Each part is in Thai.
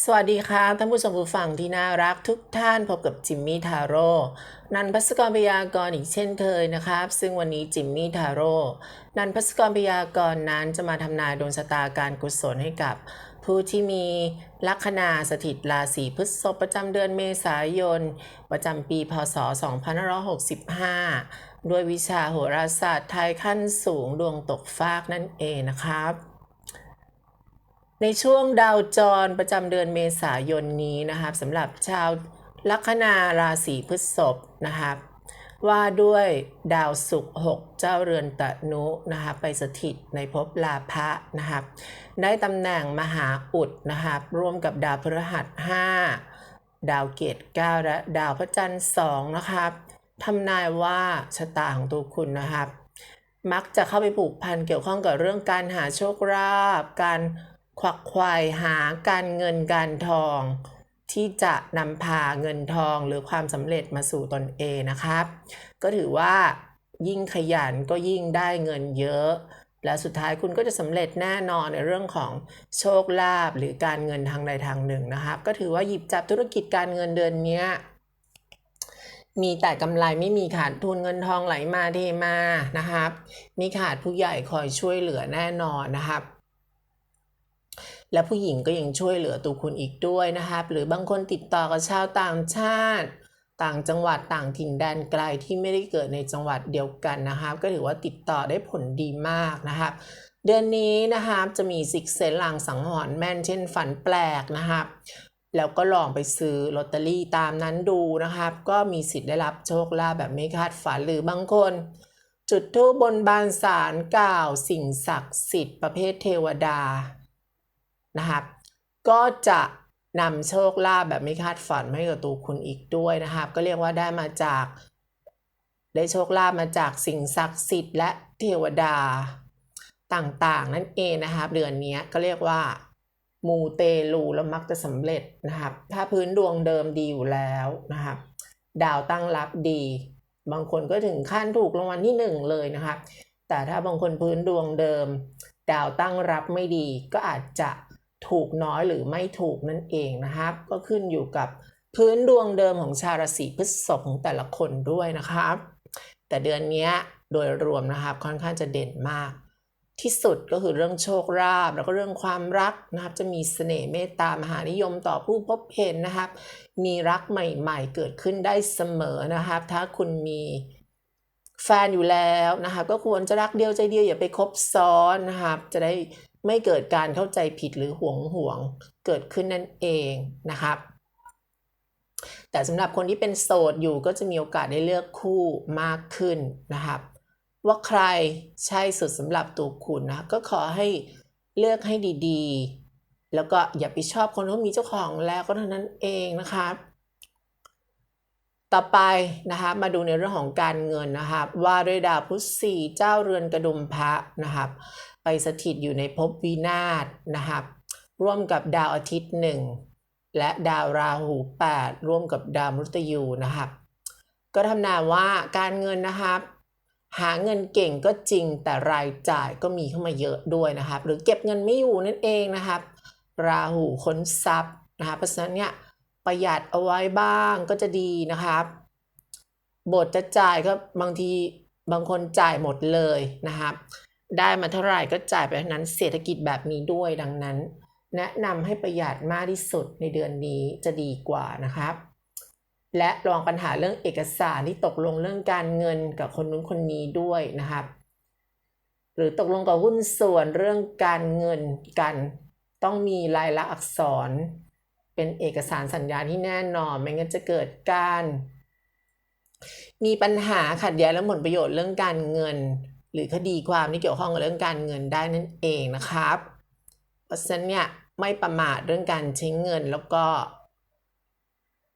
สวัสดีค่ะท่านผู้ชมผู้ฟังที่น่ารักทุกท่านพบกับจิมมี่ทาโร่นันพัสกรพยากรอีกเช่นเคยนะครับ ซึ่งวันนี้จิมมี่ทาโร่นันพัสกรพยากรนั้นจะมาทำนายดวงชะตาการกุศลให้กับ ผู้ที่มีลัคนาสถิตราศีพฤษภประจำเดือนเมษายน ประจำปีพศ 2565 ด้วยวิชาโหราศาสตร์ไทยขั้นสูงดวงตกฟากนั่นเองนะครับ ในช่วงดาวจรประจำเดือนเมษายนนี้นะครับสำหรับชาวลัคนาราศีพฤษภนะครับว่าด้วยดาวศุกร์6เจ้าเรือนตะนุนะครับไปสถิตในภพลาภะนะครับได้ตำแหน่งมหาอุดนะครับร่วมกับดาวพฤหัส 5 ดาวเกต9และดาวพระจันทร์2นะครับทำนายว่าชะตาของตัวคุณนะครับมักจะเข้าไปผูกพันเกี่ยวข้องกับเรื่องการหาโชคลาภการ ขวักไขว่หาการเงินการทอง ที่จะนำพาเงินทองหรือความสำเร็จมาสู่ตนเองนะครับ ก็ถือว่ายิ่งขยันก็ยิ่งได้เงินเยอะ และสุดท้ายคุณก็จะสำเร็จแน่นอนในเรื่องของโชคลาภหรือการเงินทางใดทางหนึ่งนะครับ ก็ถือว่าหยิบจับธุรกิจการเงินเดือนนี้มีแต่กำไรไม่มีขาดทุนเงินทองไหลมาเทมานะครับ มีขาดผู้ใหญ่คอยช่วยเหลือแน่นอนนะครับ และผู้หญิงก็ยังช่วยเหลือตัวคุณอีกด้วยนะครับหรือบางคนติดต่อกับชาวต่างชาติ ต่างจังหวัดต่างถิ่นแดนไกลที่ไม่ได้เกิดในจังหวัดเดียวกันนะครับก็ถือว่าติดต่อได้ผลดีมากนะครับเดือนนี้นะครับจะมีสิกเซนลางสังหรณ์แม่นเช่นฝันแปลกนะครับแล้วก็ลองไปซื้อลอตเตอรี่ตามนั้นดูนะครับ ก็มีสิทธิ์ได้รับโชคลาภแบบไม่คาดฝันหรือบางคน จุดธูปบนบานสารกล่าวสิ่งศักดิ์สิทธิ์ประเภทเทวดา นะครับก็จะนำโชคลาภแบบไม่คาดฝันให้กับตัวคุณอีกด้วยนะครับ ก็เรียกว่าได้มาจาก ได้โชคลาภมาจากสิ่งศักดิ์สิทธิ์และเทวดาต่างๆ นั่นเองนะครับเดือนนี้ก็เรียกว่ามูเตลูแล้วมักจะสำเร็จนะครับ ถ้าพื้นดวงเดิมดีอยู่แล้วนะครับ ดาวตั้งรับดี บางคนก็ถึงขั้นถูกรางวัลที่หนึ่งเลยนะครับ แต่ถ้าบางคนพื้นดวงเดิม ดาวตั้งรับไม่ดีก็อาจจะ ถูกน้อยหรือไม่ถูกนั่นเองนะครับ ก็ขึ้นอยู่กับพื้นดวงเดิมของชาวราศีพฤษภของแต่ละคนด้วยนะครับ แต่เดือนนี้โดยรวมนะครับค่อนข้างจะเด่นมาก ที่สุดก็คือเรื่องโชคลาภแล้วก็เรื่องความรักนะครับ จะมีเสน่ห์เมตตามหานิยมต่อผู้พบเห็นนะครับ มีรักใหม่ๆ เกิดขึ้นได้เสมอนะครับ ถ้าคุณมีแฟนอยู่แล้วนะครับ ก็ควรจะรักเดียวใจเดียวอย่าไปคบซ้อนนะครับ จะได้ ไม่เกิดการเข้าใจผิดหรือห่วงห่วงเกิดขึ้นนั่นเองนะครับ แต่สำหรับคนที่เป็นโสดอยู่ก็จะมีโอกาสได้เลือกคู่มากขึ้นนะครับ ว่าใครใช่สุดสำหรับตัวคุณนะก็ขอให้เลือกให้ดีๆ แล้วก็อย่าไปชอบคนที่มีเจ้าของแล้วก็เท่านั้นเองนะครับต่อไปนะครับมาดูในเรื่องของการเงินนะครับ ว่าด้วยดาวพุธสี่เจ้าเรือนกระดุมพระนะครับ ไปสถิตอยู่ในภพวินาศนะครับร่วมกับดาวอาทิตย์หนึ่งและดาวราหู 8 ร่วมกับดาวมฤตยูนะครับ ก็ทำนายว่าการเงินนะครับ หาเงินเก่งก็จริงแต่รายจ่ายก็มีเข้ามาเยอะด้วยนะครับ หรือเก็บเงินไม่อยู่นั่นเองนะครับ ราหูค้นทรัพย์นะครับเพราะฉะนั้นเนี่ยประหยัดเอาไว้บ้างก็จะดีนะครับบทจะจ่ายก็บางทีบางคนจ่ายหมดเลยนะครับ ได้มาเท่าไหร่ก็จ่ายไปเท่านั้นเศรษฐกิจแบบนี้ด้วยดังนั้น แนะนำให้ประหยัดมากที่สุดในเดือนนี้จะดีกว่านะครับและลองปัญหาเรื่องเอกสารที่ตกลงเรื่องการเงินกับคนนู้นคนนี้ด้วยนะครับ หรือตกลงกับหุ้นส่วนเรื่องการเงินกัน ต้องมีลายลักษณ์อักษร เป็นเอกสารสัญญาที่แน่นอนไม่งั้นจะเกิดการ มีปัญหาขัดแย้งและผลประโยชน์เรื่องการเงิน หรือคดีความที่เกี่ยวข้องกับเรื่องการเงินได้นั่นเองนะครับ เพราะฉะนั้นเนี่ยไม่ประมาทเรื่องการใช้เงินแล้วก็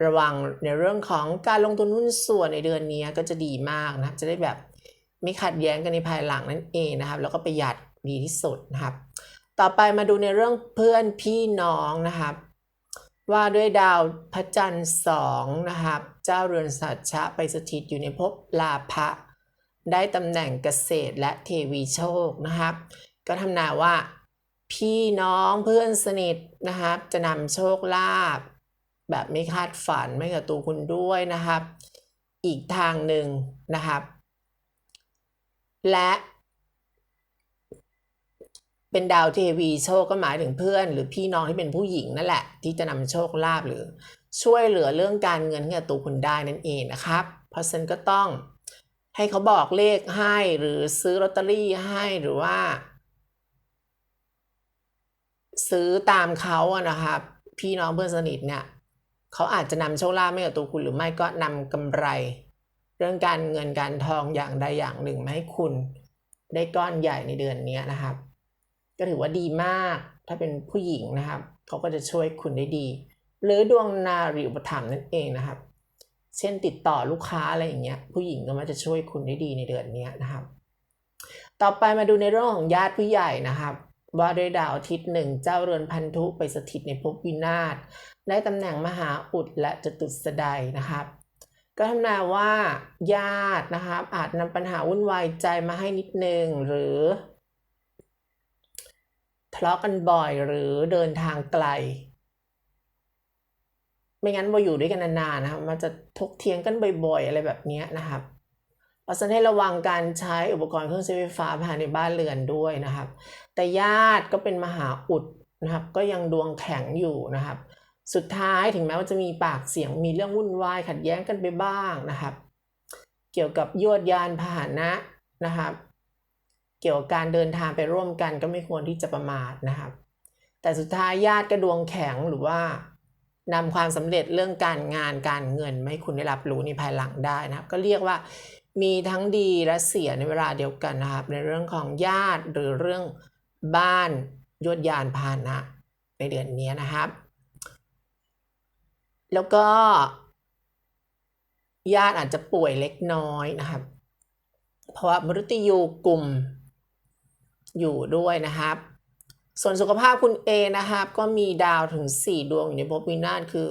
ระวังในเรื่องของการลงทุนหุ้นส่วนในเดือนนี้ก็จะดีมากนะครับ จะได้แบบไม่ขัดแย้งกันในภายหลังนั่นเองนะครับ แล้วก็ประหยัดดีที่สุดนะครับ ต่อไปมาดูในเรื่องเพื่อนพี่น้องนะครับ ว่าด้วยดาวพระจันทร์สองนะครับ เจ้าเรือนสัจฉะไปสถิตอยู่ในภพลาภะ ได้ตำแหน่งเกษตรและเทวีโชคนะครับ ก็ทำนายว่า พี่น้องเพื่อนสนิทนะครับ จะนำโชคลาภแบบไม่คาดฝันไม่กับตัวคุณด้วยนะครับ อีกทางหนึ่งนะครับ และเป็นดาวเทวีโชคก็หมายถึงเพื่อน หรือพี่น้องที่เป็นผู้หญิงนั่นแหละ ที่จะนำโชคลาภหรือช่วยเหลือเรื่องการเงินให้กับตัวคุณได้นั่นเองนะครับ เพราะฉะนั้นก็ต้อง ให้เขาบอกเลขให้หรือซื้อลอตเตอรี่ให้หรือว่า ซื้อตามเขาอะนะครับพี่น้องเพื่อนสนิทเนี่ยเขาอาจจะนำโชคลาภให้กับตัวคุณหรือไม่ก็นำกำไร เรื่องการเงินการทองอย่างใดอย่างหนึ่งมาให้คุณ ได้ก้อนใหญ่ในเดือนนี้นะครับ ก็ถือว่าดีมากถ้าเป็นผู้หญิงนะครับเขาก็จะช่วยคุณได้ดี หรือดวงนารีอุปถัมภ์นั่นเองนะครับ เช่นติดต่อลูกค้าอะไรอย่างเงี้ยผู้หญิงก็มักจะช่วยคุณได้ดีในเดือนนี้นะครับ ต่อไปมาดูในเรื่องของญาติผู้ใหญ่นะครับ ว่าด้วยดาวอาทิตย์หนึ่งเจ้าเรือนพันธุไปสถิตในภพวินาศได้ตำแหน่งมหาอุดและจตุสดายนะครับก็ทำนายว่าญาตินะครับ อาจนำปัญหาวุ่นวายใจมาให้นิดนึงหรือทะเลาะกันบ่อยหรือเดินทางไกล ไม่งั้นว่าอยู่ด้วยกันนานๆนะครับ มันจะทกเถียงกันบ่อยๆ อะไรแบบนี้นะครับเพราะฉะนั้นให้ระวังการใช้อุปกรณ์เครื่องใช้ไฟฟ้าภายในบ้านเรือนด้วยนะครับ แต่ญาติก็เป็นมหาอุดนะครับ ก็ยังดวงแข็งอยู่นะครับ สุดท้ายถึงแม้ว่าจะมีปากเสียงมีเรื่องวุ่นวายขัดแย้งกันไปบ้างนะครับ เกี่ยวกับยวดยานพาหนะนะครับ เกี่ยวกับการเดินทางไปร่วมกันก็ไม่ควรที่จะประมาทนะครับ แต่สุดท้ายญาติก็ดวงแข็งหรือว่า นำความสำเร็จเรื่องการงานการเงินไม่ให้คุณได้รับรู้ในภายหลังได้นะครับก็เรียกว่ามีทั้งดีและเสียในเวลาเดียวกันนะครับในเรื่องของญาติหรือเรื่องบ้านยวดยานพาหนะในเดือนนี้นะครับ แล้วก็ ญาติอาจจะป่วยเล็กน้อยนะครับ เพราะว่ามฤตยูกลุ่มอยู่ด้วยนะครับ ส่วนสุขภาพคุณเอนะครับ ก็มีดาวถึง 4 ดวงอยู่ในภพวินาศคือ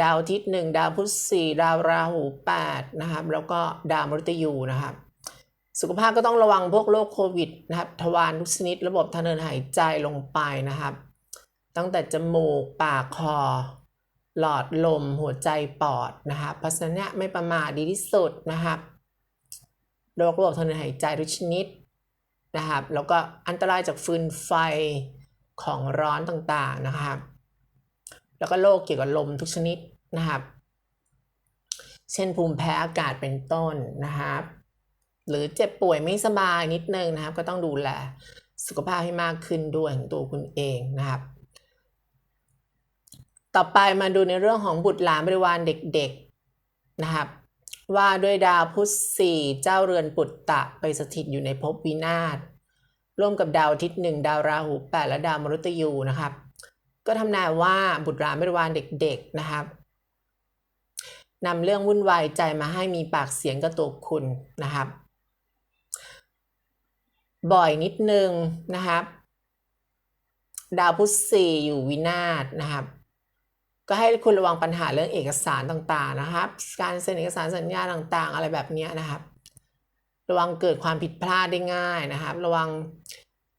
ดาวอาทิตย์หนึ่งดาวพุธสี่ดาวราหู8นะครับ แล้วก็ดาวมฤตยูนะครับ สุขภาพก็ต้องระวังพวกโรคโควิดนะครับ ทวารทุกชนิด ระบบทางเดินหายใจลงไปนะครับ ตั้งแต่จมูกปากคอ หลอดลมหัวใจปอดนะครับเพราะฉะนั้นเนี่ยไม่ประมาทดีที่สุดนะครับโรคระบบทางเดินหายใจทุกชนิด นะครับแล้วก็อันตรายจากฟืนไฟของร้อนต่างๆนะครับ แล้วก็โรคเกี่ยวกับลมทุกชนิดนะครับเช่นภูมิแพ้อากาศเป็นต้นนะครับ หรือเจ็บป่วยไม่สบายนิดนึงนะครับ ก็ต้องดูแลสุขภาพให้มากขึ้นด้วยของตัวคุณเองนะครับ ต่อไปมาดูในเรื่องของบุตรหลานบริวารเด็กๆนะครับ ว่าด้วยดาวพุธสี่เจ้าเรือนปุตตะไปสถิตอยู่ในภพวินาศร่วมกับดาวอาทิตย์หนึ่งดาวราหูแปดและดาวมฤตยูนะครับก็ทำนายว่าบุตรหลานบริวารเด็ก ๆนะครับนำเรื่องวุ่นวายใจมาให้มีปากเสียงกับตัวคุณนะครับ บ่อยนิดนึงนะครับ ดาวพุธสี่อยู่วินาศนะครับ ก็ให้คุณระวังปัญหาเรื่องเอกสารต่างๆนะครับ การเซ็นเอกสารสัญญาต่างๆ อะไรแบบนี้นะครับ ระวังเกิดความผิดพลาดได้ง่ายนะครับ ระวัง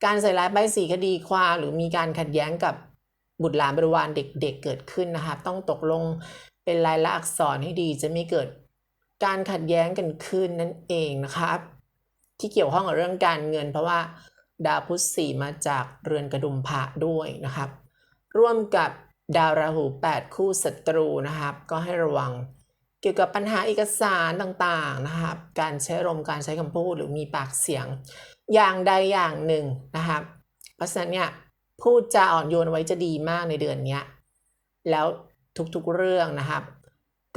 การใส่ร้ายใบสีคดีความหรือมีการขัดแย้งกับบุตรหลานบริวารเด็ก ๆเเกิดขึ้นนะครับ ต้องตกลงเป็นลายลักษณ์อักษรให้ดี จะไม่เกิดการขัดแย้งกันขึ้นนั่นเองนะครับ ที่เกี่ยวข้องกับเรื่องการเงิน เพราะว่าดาวพุธสีมาจากเรือนกระดุมพระด้วยนะครับ ร่วมกับ ดาวราหู 8 คู่ศัตรูนะครับ ก็ให้ระวังเกี่ยวกับปัญหาเอกสารต่างๆนะครับ การใช้ลมการใช้คำพูดหรือมีปากเสียง อย่างใดอย่างหนึ่งนะครับ เพราะฉะนั้นเนี่ยพูดจาอ่อนโยนไว้จะดีมากในเดือนนี้แล้วทุกๆเรื่องนะครับ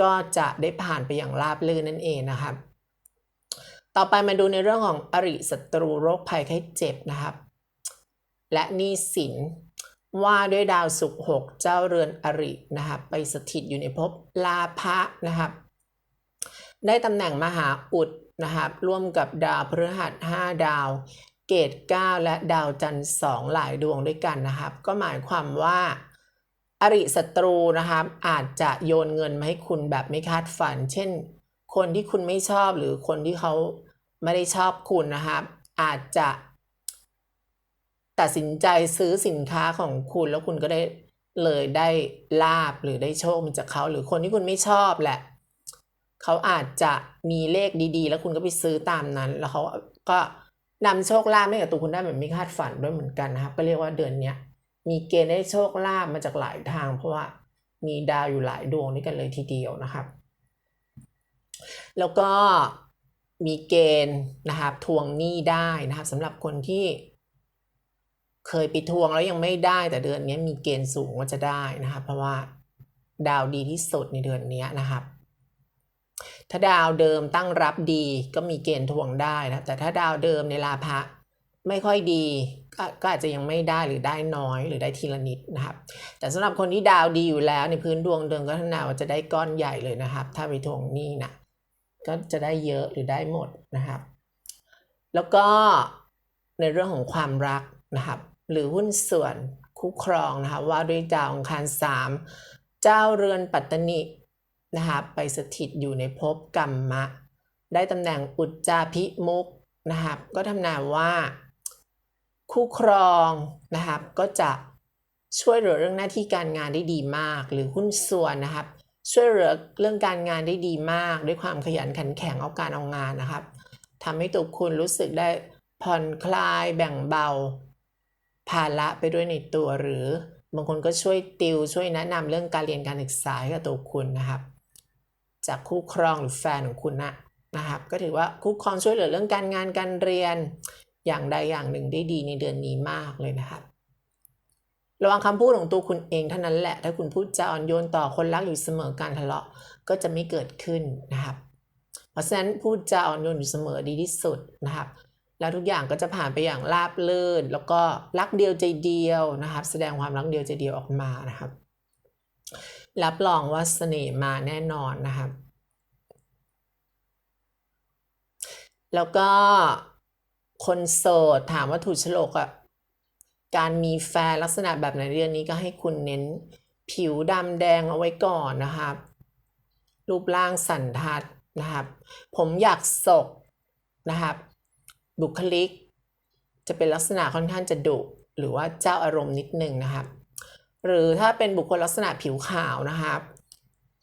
ก็จะได้ผ่านไปอย่างราบรื่นนั่นเองนะครับ ต่อไปมาดูในเรื่องของอริศัตรูโรคภัยไข้เจ็บนะครับ และหนี้สิน ว่าด้วยดาวศุกร์หกเจ้าเรือนอรินะครับไปสถิตอยู่ในภพลาภะนะครับ ได้ตำแหน่งมหาอุดนะครับร่วมกับดาวพฤหัส5ดาว เกต9และดาวจันทร์สองหลายดวงด้วยกันนะครับ ก็หมายความว่าอริศัตรูนะครับอาจจะโยนเงินมาให้คุณแบบไม่คาดฝัน เช่น คนที่คุณไม่ชอบหรือคนที่เขาไม่ได้ชอบคุณนะครับ อาจจะ ตัดสินใจซื้อสินค้าของคุณแล้วคุณก็ได้เลยได้ลาบหรือได้โชคมาจากเขาหรือคนที่คุณไม่ชอบแหละ เขาอาจจะมีเลขดีๆ แล้วคุณก็ไปซื้อตามนั้น แล้วเขาก็นำโชคลาภให้กับตัวคุณได้แบบไม่คาดฝันด้วยเหมือนกันนะครับก็เรียกว่าเดือนเนี้ยมีเกณฑ์ได้โชคลาภมาจากหลายทาง เพราะว่ามีดาวอยู่หลายดวงด้วยกันเลยทีเดียวนะครับ แล้วก็มีเกณฑ์นะครับทวงหนี้ได้นะครับสำหรับคนที่ เคยไปทวงแล้วยังไม่ได้แต่เดือนนี้มีเกณฑ์สูงว่าจะได้นะครับเพราะว่าดาวดีที่สุดในเดือนนี้นะครับ ถ้าดาวเดิมตั้งรับดีก็มีเกณฑ์ทวงได้นะแต่ถ้าดาวเดิมในลาภะไม่ค่อยดีกก็อาจจะยังไม่ได้หรือได้น้อยหรือได้ทีละนิดนะครับ แต่สำหรับคนที่ดาวดีอยู่แล้วในพื้นดวงเดิมก็ทนาว่าจะได้ก้อนใหญ่เลยนะครับ ถ้าไปทวงหนี้นะก็จะได้เยอะหรือได้หมดนะครับ แล้วก็ในเรื่องของความรักนะครับ หรือหุ้นส่วนคู่ครองนะครับว่าด้วยดาวอังคารสามเจ้าเรือนปัตตนินะครับไปสถิตอยู่ในภพกรรมะ ได้ตำแหน่งอุจจาพิมุกนะครับก็ทำนายว่า คู่ครองนะครับก็จะช่วยเหลือเรื่องหน้าที่การงานได้ดีมาก หรือหุ้นส่วนนะครับ ช่วยเหลือเรื่องการงานได้ดีมาก ด้วยความขยันขันแข็งเอาการเอางานนะครับทำให้ตัวคุณรู้สึกได้ผ่อนคลายแบ่งเบา ภาระไปด้วยในตัวหรือบางคนก็ช่วยติวช่วยแนะนำเรื่องการเรียนการศึกษาให้กับตัวคุณนะครับ จากคู่ครองหรือแฟนของคุณนะนะครับ ก็ถือว่าคู่ครองช่วยเหลือเรื่องการงานการเรียนอย่างใดอย่างหนึ่งได้ดีในเดือนนี้มากเลยนะครับ ระวังคำพูดของตัวคุณเองเท่านั้นแหละ ถ้าคุณพูดจาอ่อนโยนต่อคนรักอยู่เสมอการทะเลาะก็จะไม่เกิดขึ้นนะครับ เพราะฉะนั้นพูดจาอ่อนโยนอยู่เสมอดีที่สุดนะครับ แล้วทุกอย่างก็จะผ่านไปอย่างราบรื่น แล้วก็รักเดียวใจเดียวนะครับ แสดงความรักเดียวใจเดียวออกมานะครับ รับรองว่าเสน่ห์มาแน่นอนนะครับ แล้วก็คนโสดถามว่าถูกฉลกอะการมีแฟนลักษณะแบบไหนเรื่องนี้ก็ให้คุณเน้นผิวดำแดงเอาไว้ก่อนนะครับ รูปร่างสันทัดนะครับ ผมอยากศกนะครับ บุคลิก จะเป็นลักษณะค่อนข้างจะดุหรือว่าเจ้าอารมณ์นิดนึงนะครับหรือถ้าเป็นบุคคลลักษณะผิวขาวนะครับ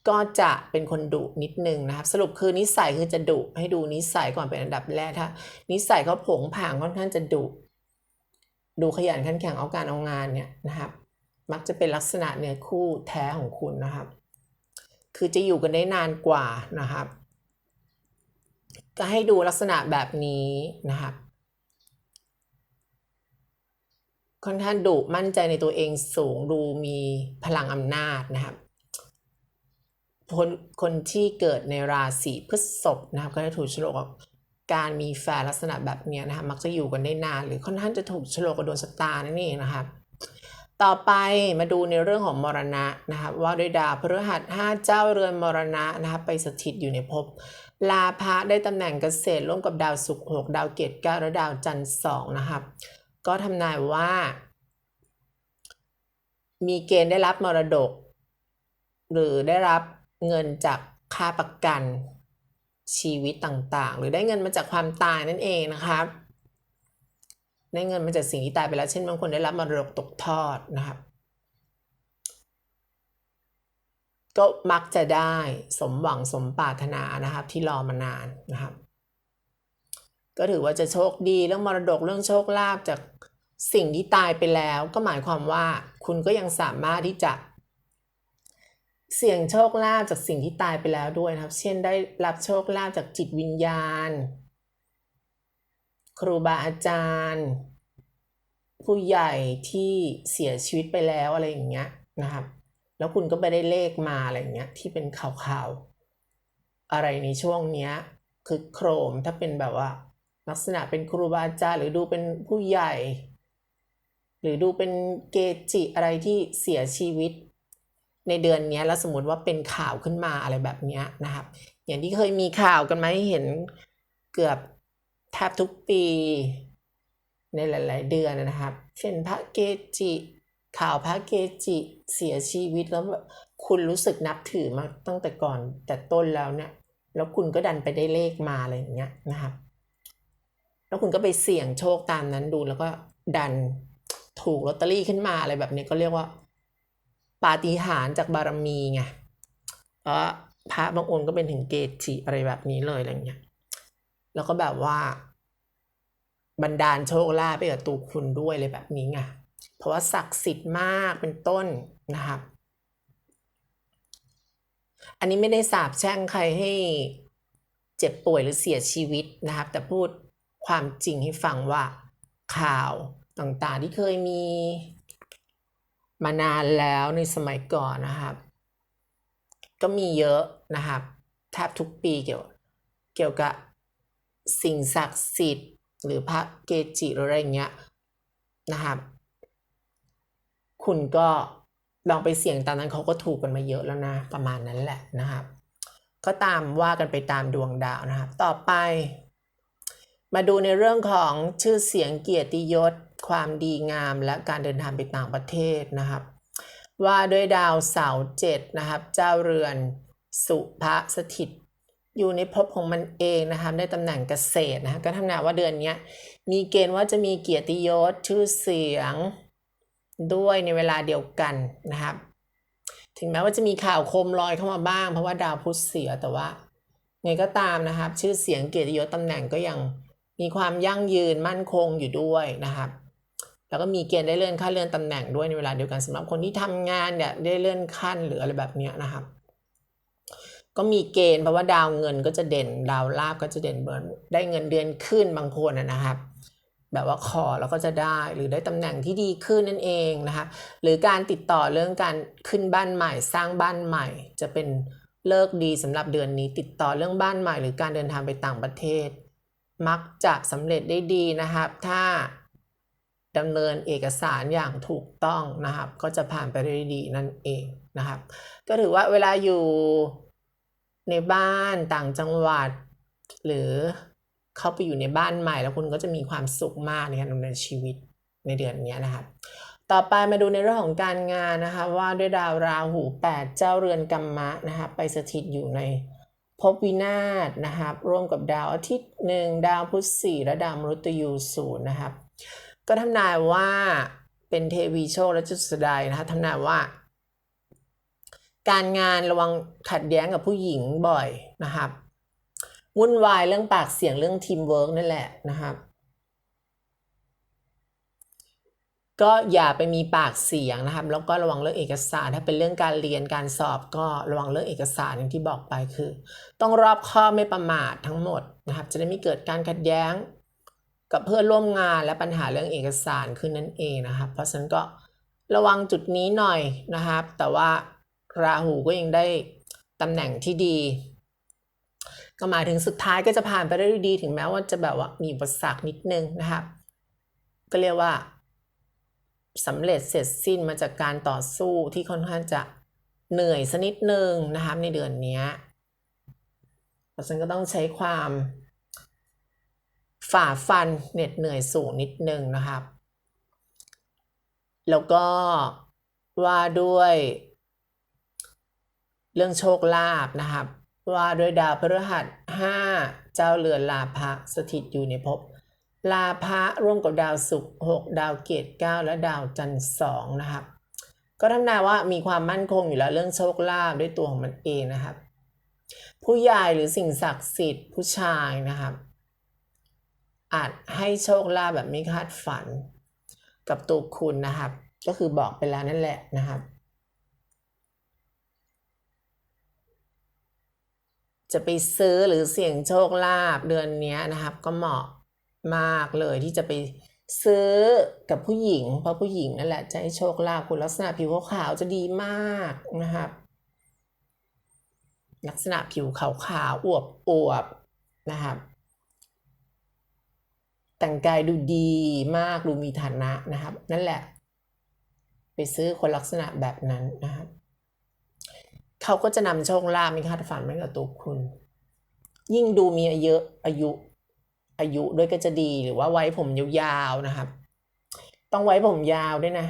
ก็จะเป็นคนดุนิดนึงนะครับ สรุปคือนิสัยคือจะดุให้ดูนิสัยก่อนเป็นอันดับแรกถ้านิสัยเขาผงผางค่อนข้างจะดุดูขยันขันแข็งเอาการเอางานเนี่ยนะครับ มักจะเป็นลักษณะเนื้อคู่แท้ของคุณนะครับ คือจะอยู่กันได้นานกว่านะครับ ก็ให้ดูลักษณะแบบนี้นะครับค่อนข้างดุมั่นใจในตัวเองสูงดูมีพลังอำนาจนะครับคนคนที่เกิดในราศีพฤษภนะครับก็จะถูกฉลกกับการมีแฟนลักษณะแบบนี้นะครับมักจะอยู่กันได้นาน หรือค่อนข้างจะถูกฉลกกับดวงชะตานั่นเองนะครับต่อไปมาดูในเรื่องของมรณะนะครับว่าด้วยดาวพฤหัสห้าเจ้าเรือนมรณะนะครับไปสถิตอยู่ในภพ ลาภะได้ตำแหน่งเกษตรร่วมกับดาวศุกร์หกดาวเกตเก้าและดาวจันทร์สองนะครับก็ทำนายว่า มีเกณฑ์ได้รับมรดก หรือได้รับเงินจากค่าประกันชีวิตต่างๆ หรือได้เงินมาจากความตายนั่นเองนะครับได้เงินมาจากสิ่งที่ตายไปแล้ว เช่นบางคนได้รับมรดกตกทอดนะครับ ก็มักจะได้สมหวังสมปรารถนานะครับ ที่รอมานานนะครับ ก็ถือว่าจะโชคดีเรื่องมรดกเรื่องโชคลาภจากสิ่งที่ตายไปแล้ว ก็หมายความว่าคุณก็ยังสามารถที่จะ เสี่ยงโชคลาภจากสิ่งที่ตายไปแล้วด้วยนะครับ เช่นได้รับโชคลาภจากจิตวิญญาณ ครูบาอาจารย์ ผู้ใหญ่ที่เสียชีวิตไปแล้วอะไรอย่างเงี้ยนะครับ แล้วคุณก็ไปได้เลขมาอะไรเงี้ยที่เป็นข่าวๆอะไรในช่วงเนี้ยคือโครมถ้าเป็นแบบว่า ลักษณะเป็นครูบาอาจารย์หรือดูเป็นผู้ใหญ่ หรือดูเป็นเกจิอะไรที่เสียชีวิต ในเดือนนี้แล้วสมมติว่าเป็นข่าวขึ้นมาอะไรแบบนี้นะครับ อย่างที่เคยมีข่าวกันไหมเห็นเกือบแทบทุกปี ในหลาย ๆ เดือนนะครับ เช่นพระเกจิ ข่าวพระเกจิเสียชีวิตแล้วคุณรู้สึกนับถือมาตั้งแต่ก่อนแต่ต้นแล้วเนี่ยแล้วคุณก็ดันไปได้เลขมาอะไรอย่างเงี้ยนะครับแล้วคุณก็ไปเสี่ยงโชคตามนั้นดูแล้วก็ดันถูกลอตเตอรี่ขึ้นมาอะไรแบบนี้ก็เรียกว่า ปาฏิหาริย์จากบารมีไงเพราะพระบางองค์ก็เป็นถึงเกจิอะไรแบบนี้เลยอะไรเงี้ยแล้วก็แบบว่าบันดาลโชคลาภไปกับตัวคุณด้วยเลยแบบนี้ไง เพราะว่าศักดิ์สิทธิ์มากเป็นต้นนะครับอันนี้ไม่ได้สาบแช่งใครให้เจ็บป่วยหรือเสียชีวิตนะครับ แต่พูดความจริงให้ฟังว่าข่าวต่างๆที่เคยมีมานานแล้วในสมัยก่อนนะครับ ก็มีเยอะนะครับแทบทุกปีเกี่ยวเกี่ยวกับสิ่งศักดิ์สิทธิ์หรือพระเกจิหรืออะไรเงี้ยนะครับ คุณก็ลองไปเสี่ยงตามนั้นเขาก็ถูกกันมาเยอะแล้วนะ ประมาณนั้นแหละนะครับ ก็ตามว่ากันไปตามดวงดาวนะครับ ต่อไป มาดูในเรื่องของชื่อเสียงเกียรติยศ ความดีงาม และการเดินทางไปต่างประเทศนะครับ ว่าด้วยดาวเสาร์เจ็ดนะครับ เจ้าเรือนสุภะสถิตอยู่ในภพของมันเองนะครับได้ตำแหน่งเกษตรนะก็ทำนายว่าเดือนนี้มีเกณฑ์ว่าจะมีเกียรติยศชื่อเสียง ด้วยในเวลาเดียวกันนะครับ ถึงแม้ว่าจะมีข่าวโคมลอยเข้ามาบ้าง เพราะว่าดาวพุธเสียแต่ว่าไงก็ตามนะครับ ชื่อเสียงเกียรติยศตำแหน่งก็ยังมีความยั่งยืนมั่นคงอยู่ด้วยนะครับ แล้วก็มีเกณฑ์ได้เลื่อนขั้นเลื่อนตำแหน่งด้วยในเวลาเดียวกันสำหรับคนที่ทำงานเนี่ยได้เลื่อนขั้นหรืออะไรแบบเนี้ยนะครับ ก็มีเกณฑ์เพราะว่าดาวเงินก็จะเด่น ดาวลาบก็จะเด่นเบิร์นได้เงินเดือนขึ้นบางคนนะครับ แบบว่าขอแล้วก็จะได้หรือได้ตำแหน่งที่ดีขึ้นนั่นเองนะคะหรือการติดต่อเรื่องการขึ้นบ้านใหม่ สร้างบ้านใหม่ จะเป็นเลิกดีสำหรับเดือนนี้ ติดต่อเรื่องบ้านใหม่ หรือการเดินทางไปต่างประเทศ มักจะสำเร็จได้ดีนะครับ ถ้าดำเนินเอกสารอย่างถูกต้องนะครับ ก็จะผ่านไปได้ดีนั่นเองนะครับ ก็ถือว่าเวลาอยู่ในบ้านต่างจังหวัด หรือ เข้าไปอยู่ในบ้านใหม่ แล้วคุณก็จะมีความสุขมากในการดำเนินชีวิตในเดือนนี้นะครับต่อไปมาดูในเรื่องของการงานนะคะว่าด้วยดาวราหู8เจ้าเรือนกรรมะนะคะไปสถิตอยู่ในภพวินาศนะครับร่วมกับดาวอาทิตย์หนึ่งดาวพุธสี่และดาวมฤตยูศูนย์นะครับก็ทำนายว่าเป็นเทวีโชคและจุดสดายนะคะทำนายว่า การงานระวังขัดแย้งกับผู้หญิงบ่อยนะครับ วุ่นวายเรื่องปากเสียงเรื่องทีมเวิร์กนั่นแหละนะครับ ก็อย่าไปมีปากเสียงนะครับ แล้วก็ระวังเรื่องเอกสาร ถ้าเป็นเรื่องการเรียนการสอบก็ระวังเรื่องเอกสารอย่างที่บอกไปคือ ต้องรอบคอไม่ประมาททั้งหมดนะครับ จะได้ไม่เกิดการขัดแย้ง กับเพื่อนร่วมงานและปัญหาเรื่องเอกสารขึ้นนั่นเองนะครับ เพราะฉะนั้นก็ระวังจุดนี้หน่อยนะครับ แต่ว่าราหูก็ยังได้ตำแหน่งที่ดี ก็หมายถึงสุดท้ายก็จะผ่านไปได้ดีถึงแม้ว่าจะแบบว่ามีอุปสรรคนิดนึงนะครับก็เรียกว่าสำเร็จเสร็จสิ้นมาจากการต่อสู้ที่ค่อนข้างจะเหนื่อยสักนิดนึงนะครับในเดือนนี้เพราะฉะนั้นก็ต้องใช้ความฝ่าฟันเหน็ดเหนื่อยสูงนิดนึงนะครับ แล้วก็ว่าด้วยเรื่องโชคลาภนะครับ ว่าด้วยดาวพฤหัสห้าเจ้าเรือนลาภะสถิตอยู่ในภพลาภะร่วมกับดาวศุกร์หกดาวเกตเก้าและดาวจันทร์สองนะครับ ก็ทำนายว่ามีความมั่นคงอยู่แล้วเรื่องโชคลาภด้วยตัวของมันเองนะครับ ผู้ใหญ่หรือสิ่งศักดิ์สิทธิ์ผู้ชายนะครับ อาจให้โชคลาภแบบไม่คาดฝันกับตัวคุณนะครับ ก็คือบอกไปแล้วนั่นแหละนะครับ จะไปซื้อหรือเสี่ยงโชคลาภเดือนนี้นะครับ ก็เหมาะมากเลยที่จะไปซื้อกับผู้หญิง เพราะผู้หญิงนั่นแหละจะให้โชคลาภคุณลักษณะผิวขาวจะดีมากนะครับ ลักษณะผิวขาวๆอวบอวบนะครับ แต่งกายดูดีมากดูมีฐานะนะครับ นั่นแหละ ไปซื้อคนลักษณะแบบนั้นนะครับ เขาก็จะนำโชคลาภไม่คาดฝันมากับตัวคุณ ยิ่งดูมีอายุอายุ อายุด้วยก็จะดีหรือว่าไว้ผมยาวๆนะครับ ต้องไว้ผมยาวด้วยนะ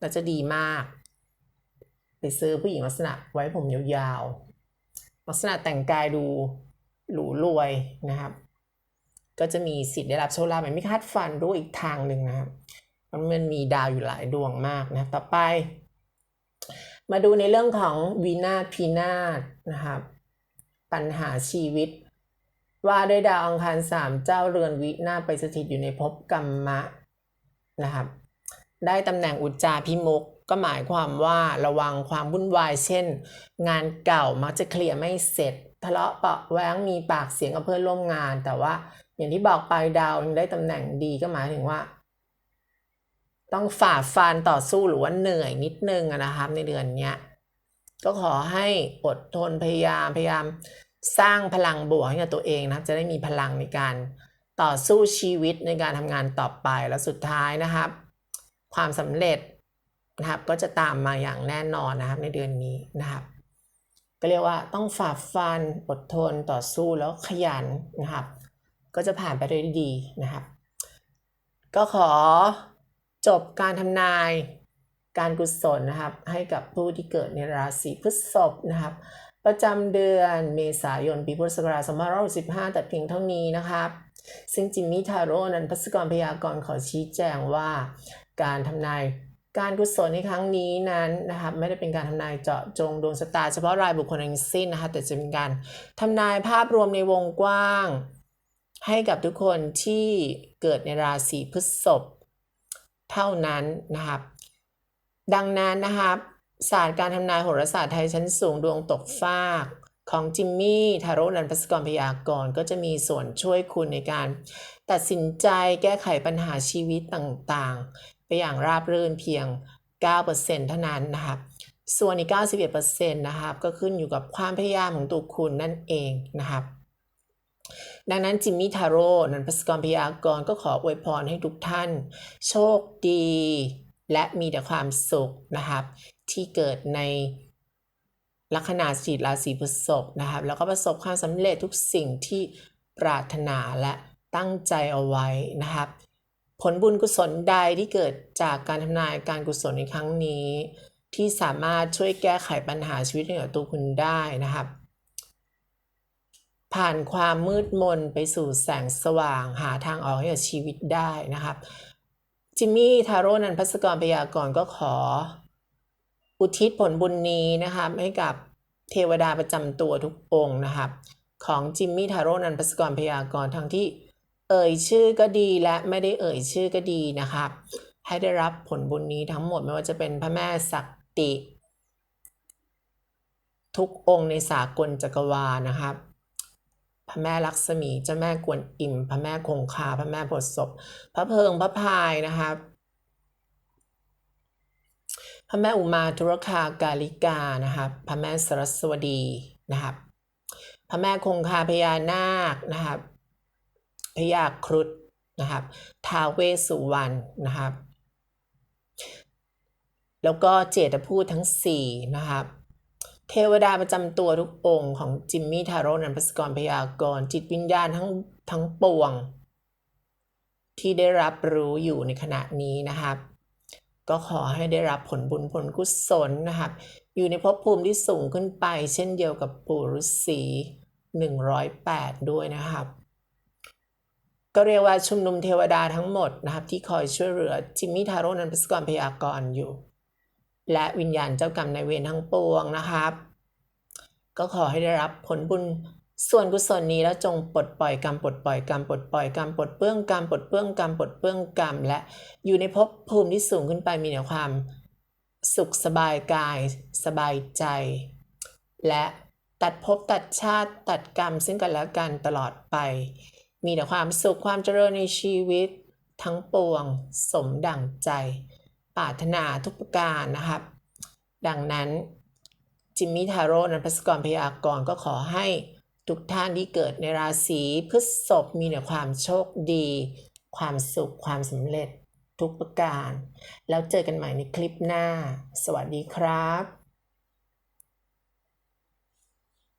แล้วจะดีมาก ไปซื้อผู้หญิงลักษณะไว้ผมยาวๆลักษณะแต่งกายดูหรูรวยนะครับ ก็จะมีสิทธิ์ได้รับโชคลาภไม่คาดฝันด้วยอีกทางหนึ่งนะครับมันมีดาวอยู่หลายดวงมากนะ ต่อไป มาดูในเรื่องของวีนาศพีนาศนะครับ ปัญหาชีวิต ว่าด้วยดาวอังคารสามเจ้าเรือนวินาศไปสถิตอยู่ในภพกรรมะนะครับ ได้ตำแหน่งอุจจาพิมุกก็หมายความว่าระวังความวุ่นวายเช่น งานเก่ามักจะเคลียร์ไม่เสร็จ ทะเลาะเปาะแว้งมีปากเสียงกับเพื่อนร่วมงาน แต่ว่าอย่างที่บอกไปดาวได้ตำแหน่งดีก็หมายถึงว่า ต้องฝ่าฟันต่อสู้หรือว่าเหนื่อยนิดนึงนะครับ ในเดือนเนี้ยก็ขอให้อดทนพยายามพยายามสร้างพลังบวกให้กับตัวเองนะครับจะได้มีพลังในการต่อสู้ชีวิตในการทำงานต่อไปแล้วสุดท้ายนะครับ ความสำเร็จนะครับก็จะตามมาอย่างแน่นอนนะครับในเดือนนี้นะครับก็เรียกว่าต้องฝ่าฟันอดทนต่อสู้แล้วขยันนะครับ ก็จะผ่านไปได้ด้วยดีนะครับ ก็ขอ จบการทำนายการกุศลนะครับให้กับผู้ที่เกิดในราศีพฤษภนะครับ ประจำเดือนเมษายนปีพุทธศักราช2565แต่เพียงเท่านี้นะครับ ซึ่งจิมมี่ทาโร่นั้นพัสกรพยากรณ์ขอชี้แจงว่า การทำนายการกุศลในครั้งนี้นั้นนะครับไม่ได้เป็นการทำนายเจาะจงดวงชะตาเฉพาะรายบุคคลทั้งสิ้นนะคะแต่จะเป็นการทำนายภาพรวมในวงกว้าง ให้กับทุกคนที่เกิดในราศีพฤษภ เท่านั้นนะครับ ดังนั้นนะครับศาสตร์การทำนายโหราศาสตร์ไทยชั้นสูงดวงตกฟากของจิมมี่ทาโร่นันพัสกรพยากรณ์ก็จะมีส่วนช่วยคุณในการ ตัดสินใจแก้ไขปัญหาชีวิตต่างๆ ไปอย่างราบรื่นเพียง 9%เท่านั้นนะครับ ส่วนอีก 91%นะครับ ก็ขึ้นอยู่กับความพยายามของตัวคุณนั่นเองนะครับ ดังนั้นจิมมี่ทาโร่นันพัสกรพยากรก็ขออวยพรให้ทุกท่าน โชคดี และมีแต่ความสุขนะครับ ที่เกิดในลัคนาสีราศีพฤษภนะครับ แล้วก็ประสบความสำเร็จทุกสิ่งที่ปรารถนาและตั้งใจเอาไว้นะครับ ผลบุญกุศลใดที่เกิดจากการทำนายการกุศลในครั้งนี้ ที่สามารถช่วยแก้ไขปัญหาชีวิตให้กับตัวคุณได้นะครับ ผ่านความมืดมนไปสู่แสงสว่างหาทางออกให้กับชีวิตได้นะครับ จิมมี่ทาโร่นันพัสกรพยากรก็ขอ อุทิศผลบุญนี้นะครับให้กับเทวดาประจำตัวทุกองค์นะครับ ของจิมมี่ทาโร่นันพัสกรพยากรทั้งที่เอ่ยชื่อก็ดีและไม่ได้เอ่ยชื่อก็ดีนะครับ ให้ได้รับผลบุญนี้ทั้งหมดไม่ว่าจะเป็นพระแม่ศักติ ทุกองค์ในสากลจักรวาลนะครับ ระแม่ลักษมีเจ้าแม่กวนอิม พระแม่คงคา พระแม่โพธิศพ พระเพิงพระพายนะครับพระแม่อุมาทุรคากาลิกานะครับพระแม่สรสวดีนะครับพระแม่คงคาพญานาคนะครับพญาครุฑนะครับท้าวเวสสุวรรณนะครับแล้วก็เจตพูดทั้งสี่นะครับ เทวดาประจำตัวทุกองค์ของจิมมี่ทาโร่นันพัสกรพยากรจิตวิญญาณทั้งทั้งปวง ที่ได้รับรู้อยู่ในขณะนี้นะครับ ก็ขอให้ได้รับผลบุญผลกุศลนะครับ อยู่ในภพภูมิที่สูงขึ้นไป เช่นเดียวกับปู่ฤาษี108 ด้วยนะครับ ก็เรียกว่าชุมนุมเทวดาทั้งหมดนะครับ ที่คอยช่วยเหลือจิมมี่ทาโร่นันพัสกรพยากรอยู่ และวิญญาณเจ้ากรรมในเวรทั้งปวงนะครับ ก็ขอให้ได้รับผลบุญส่วนกุศลนี้แล้วจงปลดปล่อยกรรมปลดปล่อยกรรมปลดปล่อยกรรมปลดเปื้องกรรมปลดเปื้องกรรมปลดเปื้องกรรมและอยู่ในภพภูมิที่สูงขึ้นไปมีแต่ความ สุขสบายกายสบายใจ และตัดภพตัดชาติตัดกรรมซึ่งกันและกันตลอดไป มีแต่ความสุขความเจริญในชีวิต ทั้งปวง สมดั่งใจ ปรารถนาทุกประการนะครับ ดังนั้นจิมมี่ทาโร่นันพัสกรพยากรก็ขอให้ทุกท่านที่เกิดในราศีพฤษภมีแต่ความโชคดี ความสุขความสำเร็จทุกประการ แล้วเจอกันใหม่ในคลิปหน้า สวัสดีครับ